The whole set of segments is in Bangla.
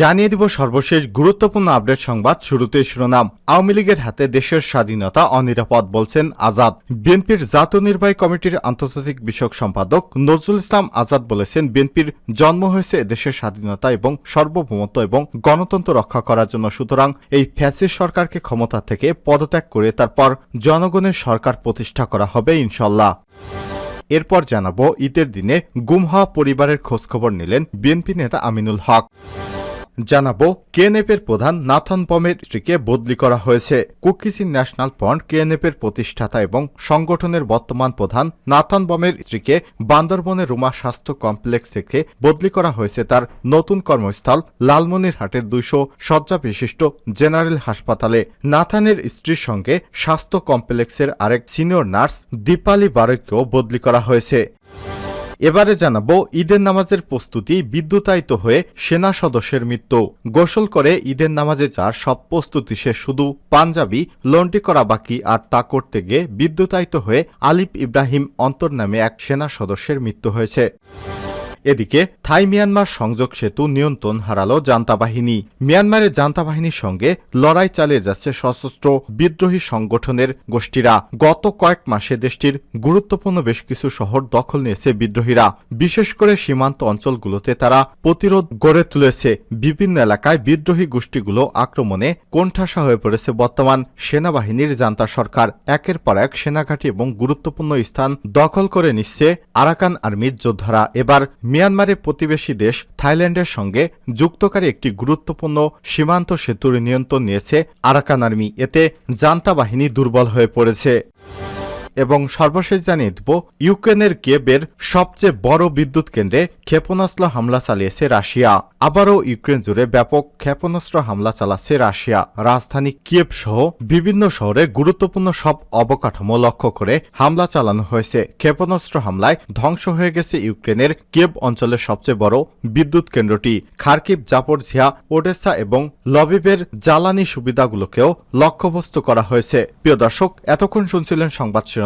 জানিয়ে দিব সর্বশেষ গুরুত্বপূর্ণ আপডেট সংবাদ শুরুতে শিরোনাম। আওয়ামী লীগের হাতে দেশের স্বাধীনতা অনিরাপদ বলছেন আজাদ। বিএনপির জাতীয় নির্বাহী কমিটির আন্তর্জাতিক বিষয়ক সম্পাদক নজরুল ইসলাম আজাদ বলেছেন, বিএনপির জন্ম হয়েছে দেশের স্বাধীনতা এবং সার্বভৌমত্ব এবং গণতন্ত্র রক্ষা করার জন্য। সুতরাং এই ফ্যাসিস্ট সরকারকে ক্ষমতা থেকে পদত্যাগ করে তারপর জনগণের সরকার প্রতিষ্ঠা করা হবে ইনশাল্লাহ। এরপর জানাব, ঈদের দিনে গুম হওয়া পরিবারের খোঁজখবর নিলেন বিএনপি নেতা আমিনুল হক। জানাব কেএনএফের প্রধান নাথন পমের স্ত্রীকে বদলি করা হয়েছে। কুকিসিন ন্যাশনাল ফ্রন্ট, কেএনএফের প্রতিষ্ঠাতা এবং সংগঠনের বর্তমান প্রধান নাথন বমের স্ত্রীকে বান্দরবনের রুমা স্বাস্থ্য কমপ্লেক্স থেকে বদলি করা হয়েছে। তার নতুন কর্মস্থল লালমনিরহাটের দুইশো শয্যা বিশিষ্ট জেনারেল হাসপাতালে। নাথানের স্ত্রীর সঙ্গে স্বাস্থ্য কমপ্লেক্সের আরেক সিনিয়র নার্স দীপালি বারককেও বদলি করা হয়েছে। এবারে জানাব ঈদের নামাজের প্রস্তুতি বিদ্যুতায়িত হয়ে সেনা সদস্যের মৃত্যু। গোসল করে ঈদের নামাজে যার সব প্রস্তুতি সে শুধু পাঞ্জাবি লন্ডি করা বাকি আর তা করতে গিয়ে বিদ্যুতায়িত হয়ে আলিফ ইব্রাহিম অন্তর নামে এক সেনা সদস্যের মৃত্যু হয়েছে। এদিকে থাই মিয়ানমার সংযোগ সেতু নিয়ন্ত্রণ হারালো জান্তা বাহিনী মিয়ানমারের জান্তা বাহিনীর সঙ্গে লড়াই চালিয়ে যাচ্ছে সশস্ত্র বিদ্রোহী সংগঠনের গোষ্ঠীরা। গত কয়েক মাসে দেশটির গুরুত্বপূর্ণ বেশ কিছু শহর দখল নিয়েছে বিদ্রোহীরা। বিশেষ করে সীমান্ত অঞ্চলগুলোতে তারা প্রতিরোধ গড়ে তুলেছে। বিভিন্ন এলাকায় বিদ্রোহী গোষ্ঠীগুলো আক্রমণে কোণঠাসা হয়ে পড়েছে বর্তমান সেনাবাহিনীর জান্তা সরকার। একের পর এক সেনাঘাঁটি এবং গুরুত্বপূর্ণ স্থান দখল করে নিচ্ছে আরাকান আর্মির যোদ্ধারা। এবার মিয়ানমারের প্রতিবেশী দেশ থাইল্যান্ডের সঙ্গে যুক্তকারী একটি গুরুত্বপূর্ণ সীমান্ত সেতুর নিয়ন্ত্রণ নিয়েছে আরাকান আর্মি। এতে জান্তা বাহিনী দুর্বল হয়ে পড়েছে। এবং সর্বশেষ জানিয়ে দেব, ইউক্রেনের কেবের সবচেয়ে বড় বিদ্যুৎ কেন্দ্রে ক্ষেপণাস্ত্র হামলা চালিয়েছে রাশিয়া। আবারও ইউক্রেন জুড়ে ব্যাপক ক্ষেপণাস্ত্র হামলা চালাচ্ছে রাশিয়া। রাজধানী কিয়েভ সহ বিভিন্ন শহরে গুরুত্বপূর্ণ সব অবকাঠামো লক্ষ্য করে হামলা চালানো হয়েছে। ক্ষেপণাস্ত্র হামলায় ধ্বংস হয়ে গেছে ইউক্রেনের কিয়েভ অঞ্চলের সবচেয়ে বড় বিদ্যুৎ কেন্দ্রটি। খার্কিভ, জাপরঝিয়া, ওডেসা এবং লবিবের জ্বালানি সুবিধাগুলোকেও লক্ষ্যবস্তু করা হয়েছে। প্রিয় দর্শক, এতক্ষণ শুনছিলেন সংবাদ শিরোনাম।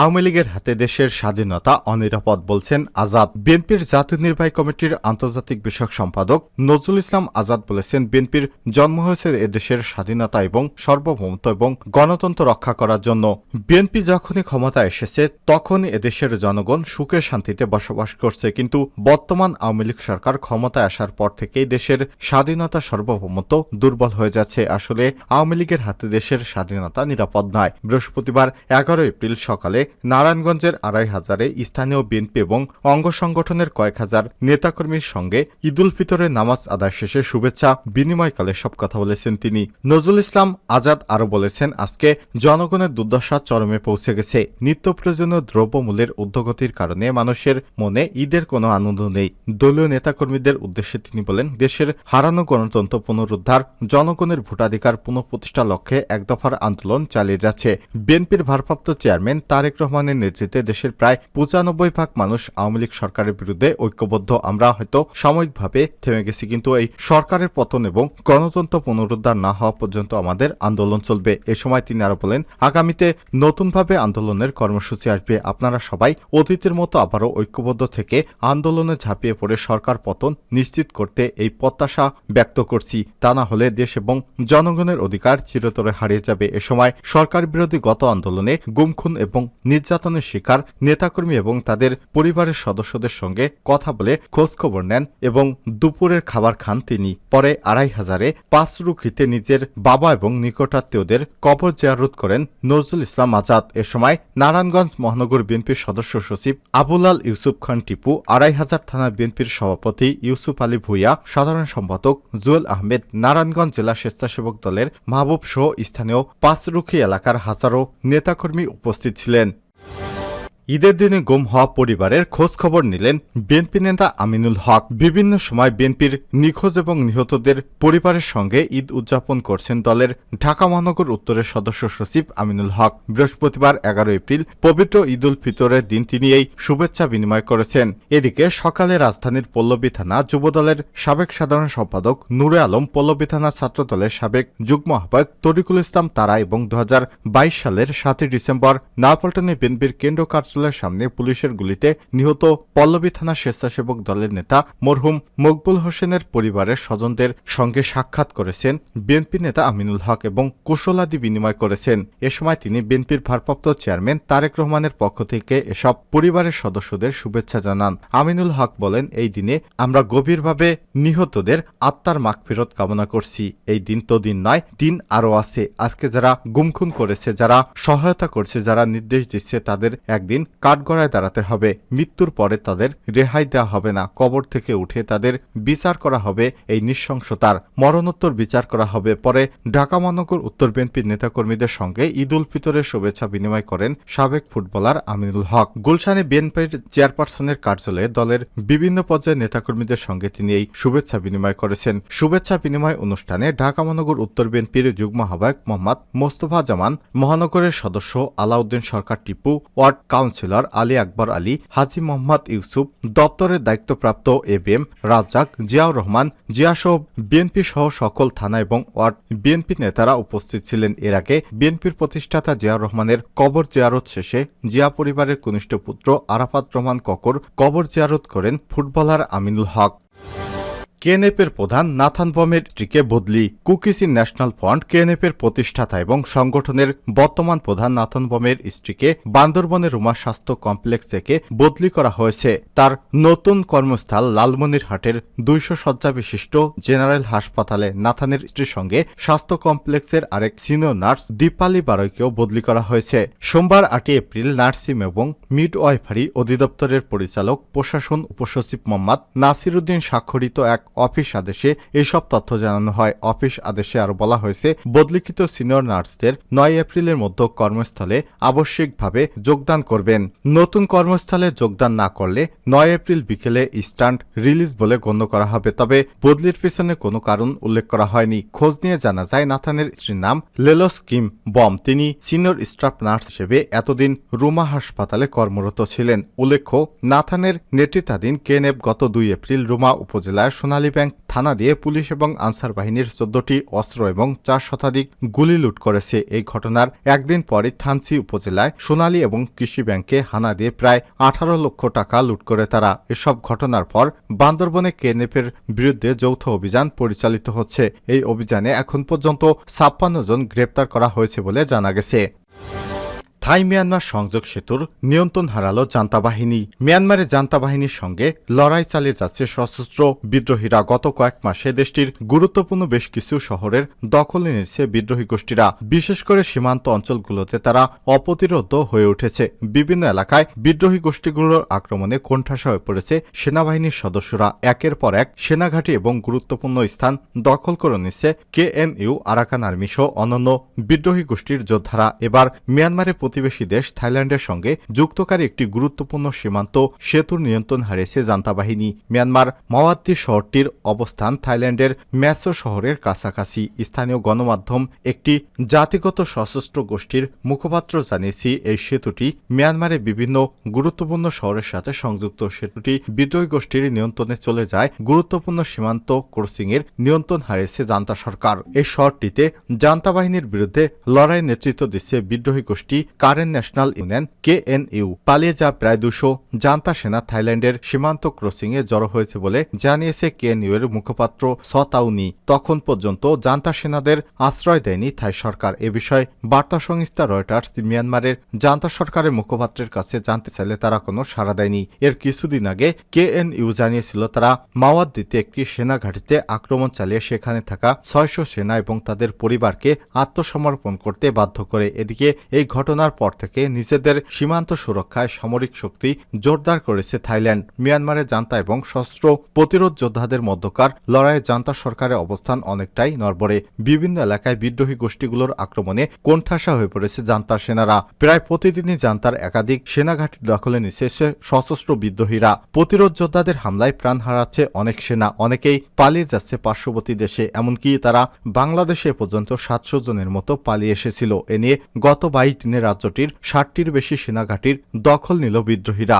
আওয়ামী লীগের হাতে দেশের স্বাধীনতা, অনিরাপদ বলছেন আজাদ। বিএনপির জাতীয় নির্বাহী কমিটির আন্তর্জাতিক বিষয়ক সম্পাদক নজরুল ইসলাম আজাদ বলেছেন, বিএনপির জন্ম হয়েছে এদেশের স্বাধীনতা এবং সার্বভৌমত্ব এবং গণতন্ত্র রক্ষা করার জন্য। বিএনপি যখনই ক্ষমতায় এসেছে, তখনই এদেশের জনগণ সুখে শান্তিতে বসবাস করছে। কিন্তু বর্তমান আওয়ামী লীগ সরকার ক্ষমতায় আসার পর থেকেই দেশের স্বাধীনতা, সার্বভৌমত্ব দুর্বল হয়ে যাচ্ছে। আসলে আওয়ামী লীগের হাতে দেশের স্বাধীনতা নিরাপদ নয়। বৃহস্পতিবার এগারো এপ্রিল সকালে নারায়ণগঞ্জের আড়াই হাজারে স্থানীয় বিএনপি এবং অঙ্গ সংগঠনের কয়েক হাজার নেতাকর্মীর সঙ্গে ঈদুল ফিতরের নামাজ আদায় শেষে শুভেচ্ছা, বিনিময়কালে সব কথা বলেছেন তিনি। নজরুল ইসলাম আজাদ আরও বলেছেন, আজকে জনগণের দুর্দশা চরমে পৌঁছে গেছে। নিত্য প্রয়োজনীয় দ্রব্যমূল্যের ঊর্ধ্বগতির কারণে মানুষের মনে ঈদের কোনো আনন্দ নেই। দলীয় নেতাকর্মীদের উদ্দেশ্যে তিনি বলেন, দেশের হারানো গণতন্ত্র পুনরুদ্ধার, জনগণের ভোটাধিকার পুনঃপ্রতিষ্ঠা লক্ষ্যে এক দফার আন্দোলন চালিয়ে যাচ্ছে। বিএনপির ভারপ্রাপ্ত চেয়ারম্যান তারেক রহমানের নেতৃত্বে দেশের প্রায় পঁচানব্বই ভাগ মানুষ আওয়ামী লীগ সরকারের বিরুদ্ধে ঐক্যবদ্ধ। আমরা হয়তো সাময়িকভাবে থেমে গেছি, কিন্তু এই সরকারের পতন এবং গণতন্ত্র পুনরুদ্ধার না হওয়া পর্যন্ত আমাদের আন্দোলন চলবে। এ সময় তিনি আরও বলেন, আগামীতে নতুনভাবে আন্দোলনের কর্মসূচি আসবে। আপনারা সবাই অতীতের মতো আবারও ঐক্যবদ্ধ থেকে আন্দোলনে ঝাঁপিয়ে পড়ে সরকার পতন নিশ্চিত করতে এই প্রত্যাশা ব্যক্ত করছি। তা না হলে দেশ এবং জনগণের অধিকার চিরতরে হারিয়ে যাবে। এ সময় সরকার বিরোধী গত আন্দোলনে গুমখুন এবং নির্যাতনের শিকার, নেতাকর্মী এবং তাদের পরিবারের সদস্যদের সঙ্গে কথা বলে খোঁজখবর নেন এবং দুপুরের খাবার খান তিনি। পরে আড়াই হাজারে পাঁচরুখিতে নিজের বাবা এবং নিকটাত্মীয়দের কবর জিয়ারত করেন নজরুল ইসলাম আজাদ। এ সময় নারায়ণগঞ্জ মহানগর বিএনপির সদস্য সচিব আবুলাল ইউসুফ খান টিপু, আড়াই হাজার থানা বিএনপির সভাপতি ইউসুফ আলী ভুইয়া, সাধারণ সম্পাদক জুয়েল আহমেদ, নারায়ণগঞ্জ জেলা স্বেচ্ছাসেবক দলের মাহবুব সহ স্থানীয় পাঁচরুখি এলাকার হাজারো নেতাকর্মী উপস্থিত ছিলেন। ঈদের দিনে গুম হওয়া পরিবারের খোঁজ খবর নিলেন বিএনপি নেতা আমিনুল হক। বিভিন্ন সময় বিএনপির নিখোঁজ এবং নিহতদের পরিবারের সঙ্গে ঈদ উদযাপন করছেন দলের ঢাকা মহানগর উত্তরের সদস্য সচিব আমিনুল হক। বৃহস্পতিবার এগারো এপ্রিল পবিত্র ঈদ উল ফিতরের দিন তিনি এই শুভেচ্ছা বিনিময় করেছেন। এদিকে সকালে রাজধানীর পল্লবী থানা যুবদলের সাবেক সাধারণ সম্পাদক নূরে আলম, পল্লবী থানা ছাত্রদলের সাবেক যুগ্ম আহ্বায়ক তরিকুল ইসলাম তারা এবং দু হাজার বাইশ সালের সাতই ডিসেম্বর নালপল্টনে বিএনপির কেন্দ্র কার্যালয়ের সামনে পুলিশের গুলিতে নিহত পল্লবী থানা স্বেচ্ছাসেবক দলের নেতা মরহুম মকবুল হোসেনের পরিবারের স্বজনদের সঙ্গে সাক্ষাৎ করেছেন বিএনপি নেতা আমিনুল হক এবং কুশলাদি বিনিময় করেছেন। এ সময় তিনি বিএনপির ভারপ্রাপ্ত চেয়ারম্যান তারেক রহমানের পক্ষ থেকে এসব পরিবারের সদস্যদের শুভেচ্ছা জানান। আমিনুল হক বলেন, এই দিনে আমরা গভীরভাবে নিহতদের আত্মার মাগফিরত কামনা করছি। এই দিন তো দিন নয়, দিন আরও আছে। আজকে যারা গুমখুন করেছে, যারা সহায়তা করছে, যারা নির্দেশ দিচ্ছে, তাদের একদিন কাঠগড়ায় দাঁড়াতে হবে। মৃত্যুর পরে তাদের রেহাই দেওয়া হবে না। কবর থেকে উঠে তাদের বিচার করা হবে এই নৃশংসতার। মরণোত্তর বিচার করা হবে। পরে ঢাকা মহানগর উত্তর বিএনপির নেতাকর্মীদের সঙ্গে ঈদ উল ফিতরের শুভেচ্ছা বিনিময় করেন সাবেক ফুটবলার আমিনুল হক। গুলশানে বিএনপির চেয়ারপারসনের কার্যালয়ে দলের বিভিন্ন পর্যায়ের নেতাকর্মীদের সঙ্গে তিনি এই শুভেচ্ছা বিনিময় করেছেন। শুভেচ্ছা বিনিময় অনুষ্ঠানে ঢাকা মহানগর উত্তর বিএনপির যুগ্ম আহ্বায়ক মোহাম্মদ মোস্তফা জামান, মহানগরের সদস্য আলাউদ্দিন সরকার টিপু, ওয়ার্ড কাউন্সিলর আলী আকবর আলী, হাজি মোহাম্মদ ইউসুফ, দপ্তরের দায়িত্বপ্রাপ্ত এবিএম রাজ্জাক, জিয়াউর রহমান জিয়াসহ বিএনপি সহ সকল থানা এবং ওয়ার্ড বিএনপি নেতারা উপস্থিত ছিলেন। এর আগে বিএনপির প্রতিষ্ঠাতা জিয়াউর রহমানের কবর জিয়ারত শেষে জিয়া পরিবারের কনিষ্ঠ পুত্র আরাফাত রহমান ককর কবর জিয়ারত করেন ফুটবলার আমিনুল হক। কেএনএফের প্রধান নাথান বমের স্ত্রীকে বদলি কুকিসি ন্যাশনাল ফ্রন্ট কেএনএফের প্রতিষ্ঠাতা এবং সংগঠনের বর্তমান প্রধান নাথান বমের স্ত্রীকে বান্দরবনের রুমা স্বাস্থ্য কমপ্লেক্স থেকে বদলি করা হয়েছে। তার নতুন কর্মস্থল লালমনিরহাটের দুইশো শয্যা বিশিষ্ট জেনারেল হাসপাতালে নাথানের স্ত্রীর সঙ্গে স্বাস্থ্য কমপ্লেক্সের আরেক সিনিয়র নার্স দীপালি বারৈকেও বদলি করা হয়েছে। সোমবার আটই এপ্রিল নার্সিং এবং মিড ওয়াইফারি অধিদপ্তরের পরিচালক, প্রশাসন উপসচিব মোহাম্মদ নাসিরুদ্দিন স্বাক্ষরিত এক অফিস আদেশে এসব তথ্য জানানো হয়। অফিস আদেশে আরও বলা হয়েছে, বদলিকৃত সিনিয়র নার্সদের নয় এপ্রিলের মধ্যে কর্মস্থলে আবশ্যিকভাবে যোগদান করবেন। নতুন কর্মস্থলে যোগদান না করলে নয় এপ্রিল বিকেলে স্ট্যান্ড রিলিজ বলে গণ্য করা হবে। তবে বদলির পিছনে কোনো কারণ উল্লেখ করা হয়নি। খোঁজ নিয়ে জানা যায়, নাথানের স্ত্রীর নাম লেলোস কিম বম। তিনি সিনিয়র স্টাফ নার্স হিসেবে এতদিন রুমা হাসপাতালে কর্মরত ছিলেন। উল্লেখ্য, নাথানের নেতৃত্বাধীন কেএনএফ গত দুই এপ্রিল রুমা উপজেলার সোনালী ব্যাংক থানা দিয়ে পুলিশ এবং আনসার বাহিনীর চোদ্দটি অস্ত্র এবং চার শতাধিক গুলি লুট করেছে। এই ঘটনার একদিন পরে থানচি উপজেলায় সোনালী এবং কৃষি ব্যাংকে হানা দিয়ে প্রায় আঠারো লক্ষ টাকা লুট করে তারা। এসব ঘটনার পর বান্দরবনে কেএনএফের বিরুদ্ধে যৌথ অভিযান পরিচালিত হচ্ছে। এই অভিযানে এখন পর্যন্ত ছাপ্পান্ন জন গ্রেপ্তার করা হয়েছে বলে জানা গেছে। থাই মিয়ানমার সংযোগ সেতুর নিয়ন্ত্রণ হারালো জান্তা বাহিনী মিয়ানমারের জান্তা বাহিনীর সঙ্গে লড়াই চালিয়ে যাচ্ছে সশস্ত্র বিদ্রোহীরা। গত কয়েক মাসে দেশটির গুরুত্বপূর্ণ বেশ কিছু শহরের দখল নিয়েছে বিদ্রোহী গোষ্ঠীরা। বিশেষ করে সীমান্ত অঞ্চলগুলোতে তারা অপ্রতিরোধ হয়ে উঠেছে। বিভিন্ন এলাকায় বিদ্রোহী গোষ্ঠীগুলোর আক্রমণে কোণঠাসা হয়ে পড়েছে সেনাবাহিনীর সদস্যরা। একের পর এক সেনাঘাঁটি এবং গুরুত্বপূর্ণ স্থান দখল করে নিচ্ছে কেএনইউ, আরাকান আর্মি সহ অন্যান্য বিদ্রোহী গোষ্ঠীর যোদ্ধারা। এবার মিয়ানমারের প্রতিবেশী দেশ থাইল্যান্ডের সঙ্গে যুক্তকারী একটি গুরুত্বপূর্ণ সীমান্ত সেতুর নিয়ন্ত্রণ হারিয়েছে জান্তা বাহিনী মিয়ানমার মাওয়াত্তি শহরটির অবস্থান থাইল্যান্ডের ম্যাসো শহরের কাছাকাছি। স্থানীয় গণমাধ্যম একটি জাতিগত সশস্ত্র গোষ্ঠীর মুখপাত্র জানিয়েছে, এই সেতুটি মিয়ানমারের বিভিন্ন গুরুত্বপূর্ণ শহরের সাথে সংযুক্ত। সেতুটি বিদ্রোহী গোষ্ঠীর নিয়ন্ত্রণে চলে যায়। গুরুত্বপূর্ণ সীমান্ত ক্রসিং এর নিয়ন্ত্রণ হারিয়েছে জান্তা সরকার। এই শহরটিতে জান্তা বাহিনীর বিরুদ্ধে লড়াই নেতৃত্ব দিচ্ছে বিদ্রোহী গোষ্ঠী কারেন ন্যাশনাল ইউনিয়ন, কেএনইউ। পালিয়ে যা প্রায় দুশো জান্তা সেনা থাইল্যান্ডের সীমান্ত ক্রসিং এ জড়ো হয়েছে বলে জানিয়েছে কেএনইউ এর মুখপাত্র সতাউনি। তখন পর্যন্ত জান্তা সেনাদের আশ্রয় দেয়নি থাই সরকার। এ বিষয়ে বার্তা সংস্থা রয়টার্স মিয়ানমারের জান্তা সরকারের মুখপাত্রের কাছে জানতে চাইলে তারা কোনো সাড়া দেয়নি। এর কিছুদিন আগে কেএনইউ জানিয়েছিল, তারা মাওয়াদ্দিতে একটি সেনা ঘাঁটিতে আক্রমণ চালিয়ে সেখানে থাকা ছয়শো সেনা এবং তাদের পরিবারকে আত্মসমর্পণ করতে বাধ্য করে। এদিকে এই ঘটনার পর থেকে নিজেদের সীমান্ত সুরক্ষায় সামরিক শক্তি জোরদার করেছে থাইল্যান্ড। মিয়ানমারে জান্তা এবং সশস্ত্র প্রতিরোধ যোদ্ধাদের মধ্যকার লড়াইয়ে জান্তা সরকারের অবস্থান অনেকটাই নড়বড়ে। বিভিন্ন এলাকায় বিদ্রোহী গোষ্ঠীগুলোর আক্রমণে কোণঠাসা হয়ে পড়েছে জান্তার সেনারা। প্রায় প্রতিদিনই জান্তার একাধিক সেনাঘাটি দখলে নিচ্ছে সশস্ত্র বিদ্রোহীরা। প্রতিরোধ যোদ্ধাদের হামলায় প্রাণ হারাচ্ছে অনেক সেনা। অনেকেই পালিয়ে যাচ্ছে পার্শ্ববর্তী দেশে, এমনকি তারা বাংলাদেশে পর্যন্ত সাতশো জনের মতো পালিয়ে এসেছিল। এ নিয়ে গত বাইশ দিনে রাজ্যটির ষাটটির বেশি সেনাঘাঁটির দখল নিল বিদ্রোহীরা।